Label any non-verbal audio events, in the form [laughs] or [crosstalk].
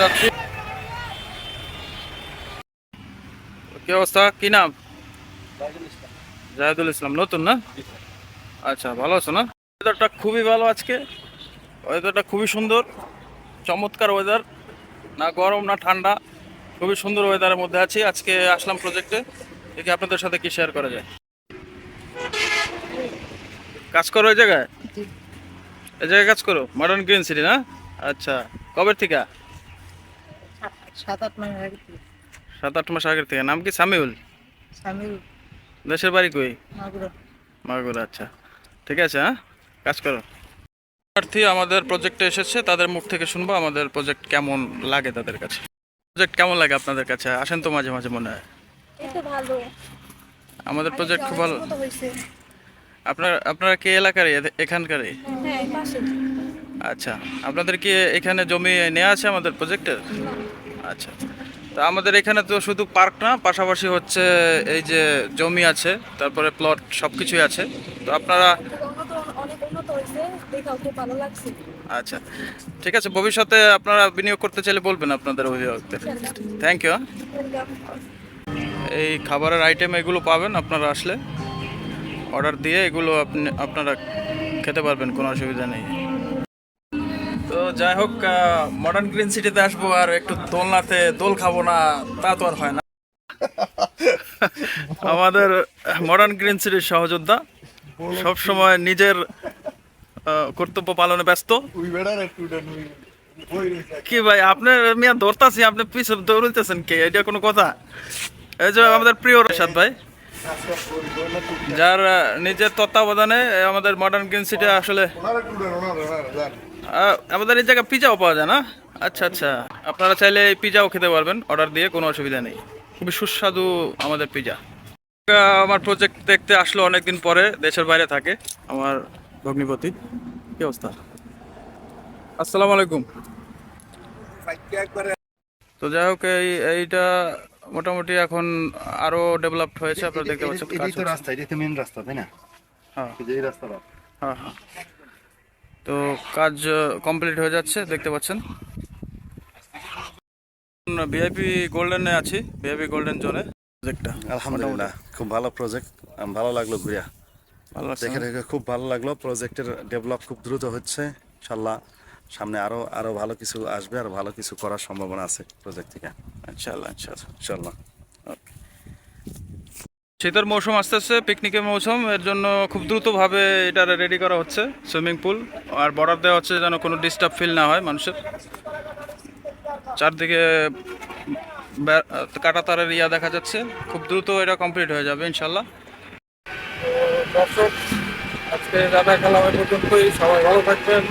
যাচ্ছি। কি অবস্থা? কি নাম? জাহেদুল ইসলাম। নতুন না? আচ্ছা ভালো আছো না? ওয়েদারটা খুবই ভালো আজকে। ওয়েদারটা খুবই সুন্দর। চমৎকার ওয়েদার না গরম না ঠান্ডা। খুবই সুন্দর ওয়েদারের মধ্যে আছি। আজকে আসলাম প্রজেক্টে দেখি আপনাদের সাথে কি শেয়ার করা যায়। কাজ করো ওই জায়গায়? এই জায়গায় কাজ করো? মডার্ন গ্রিন সিটি না? আচ্ছা। কবে থেকে? সাত আট মাস আগে থেকে। সাত আট মাস আগের থেকে। নাম কি? সামিউল? সামিল দেশের বাড়ি কই? মাগুরা। মাগুরা আচ্ছা। ঠিক আছে হ্যাঁ? কাজ করো। প্রার্থী আমাদের প্রজেক্টে এসেছে তাদের মুখ থেকে শুনব আমাদের প্রজেক্ট কেমন লাগে তাদের কাছে। প্রজেক্ট কেমন লাগে আপনাদের কাছে? আসেন তো মাঝে মাঝে মনে হয়। ভালো। আমাদের প্রজেক্ট খুব ভালো। আপনার আপনারা কি এলাকারই? এখানকারই? হ্যাঁ আচ্ছা আপনাদের কি এখানে জমি নেওয়া আছে আমাদের প্রজেক্টের? আচ্ছা তা আমাদের এখানে তো শুধু পার্ক না, পাশাপাশি হচ্ছে এই যে জমি আছে, তারপরে প্লট সব কিছুই আছে। তো আপনারা আচ্ছা ঠিক আছে, ভবিষ্যতে আপনারা বিনিয়োগ করতে চাইলে বলবেন আপনাদের অভিভাবকদের। থ্যাংক ইউ এই খাবারের আইটেম এগুলো পাবেন আপনারা আসলে। অর্ডার দিয়ে এগুলো আপনি আপনারা খেতে পারবেন, কোনো অসুবিধা নেই। যাই হোক মডার্ন গ্রিন সিটিতে আসব আর একটু দোলনাতে দোল খাব না তা তো আর হয় না। [laughs] আমাদের মডার্ন গ্রিন সিটির সহযোদ্ধা সব সময় নিজের কর্তব্য পালনে ব্যস্ত। কি ভাই আপনার মিয়া ধরতাছি আপনি পিছে দৌড়াইতেছেন কে? এটা কোনো কথা? এই যে আমাদের প্রিয় রেশাদ ভাই। যার নিজের তত্ত্বাবধানে আমাদের মডার্ন গ্রিন সিটি আসলে আমাদের এই জায়গায় পিজাও পাওয়া যায় না? আচ্ছা আচ্ছা। আপনারা চাইলে এই পিজাও খেতে পারবেন অর্ডার দিয়ে কোনো অসুবিধা নেই। খুবই সুস্বাদু আমাদের পিজা আমার প্রজেক্ট দেখতে আসলো অনেকদিন পরে, দেশের বাইরে থাকে আমার ভগ্নিপতি। কি অবস্থা? আসসালামু আলাইকুম। তো যাই হোক, এই, এইটা মোটামুটি এখন আরও ডেভেলপড হয়েছে আপনারা দেখতে পাচ্ছেন এটাই তো রাস্তা এটাই তো মেন রাস্তা তাই না? হ্যাঁ। এই এই রাস্তাটা। হ্যাঁ হ্যাঁ। তো কাজ কমপ্লিট হয়ে যাচ্ছে দেখতে পাচ্ছেন। ভিআইপি গোল্ডেনে আছি ভিআইপি গোল্ডেন জোনে প্রজেক্টটা আলহামদুলিল্লাহ খুব ভালো প্রজেক্ট ভালো লাগল ঘুরিয়া। ভালো লাগছে দেখে দেখে খুব ভালো লাগল প্রজেক্টের ডেভেলপ খুব দ্রুত হচ্ছে ইনশাল্লাহ। সামনে আরও আরও ভালো কিছু আসবে আর ভালো কিছু করার সম্ভাবনা আছে প্রজেক্ট থেকে। ইনশাআল্লাহ ইনশাআল্লাহ ইনশাল্লাহ শীতের মৌসুম আস্তে আস্তে পিকনিকের মৌসুম এর জন্য খুব দ্রুতভাবে এটা রেডি করা হচ্ছে সুইমিং পুল আর বর্ডার দেওয়া হচ্ছে যেন কোনো ডিস্টার্ব ফিল না হয় মানুষের। চারদিকে কাটা তারের ইয়া দেখা যাচ্ছে খুব দ্রুত এটা কমপ্লিট হয়ে যাবে ইনশাল্লাহ দর্শক আজকে দাদা খেলা পর্যন্তই সবাই ভালো থাকবেন।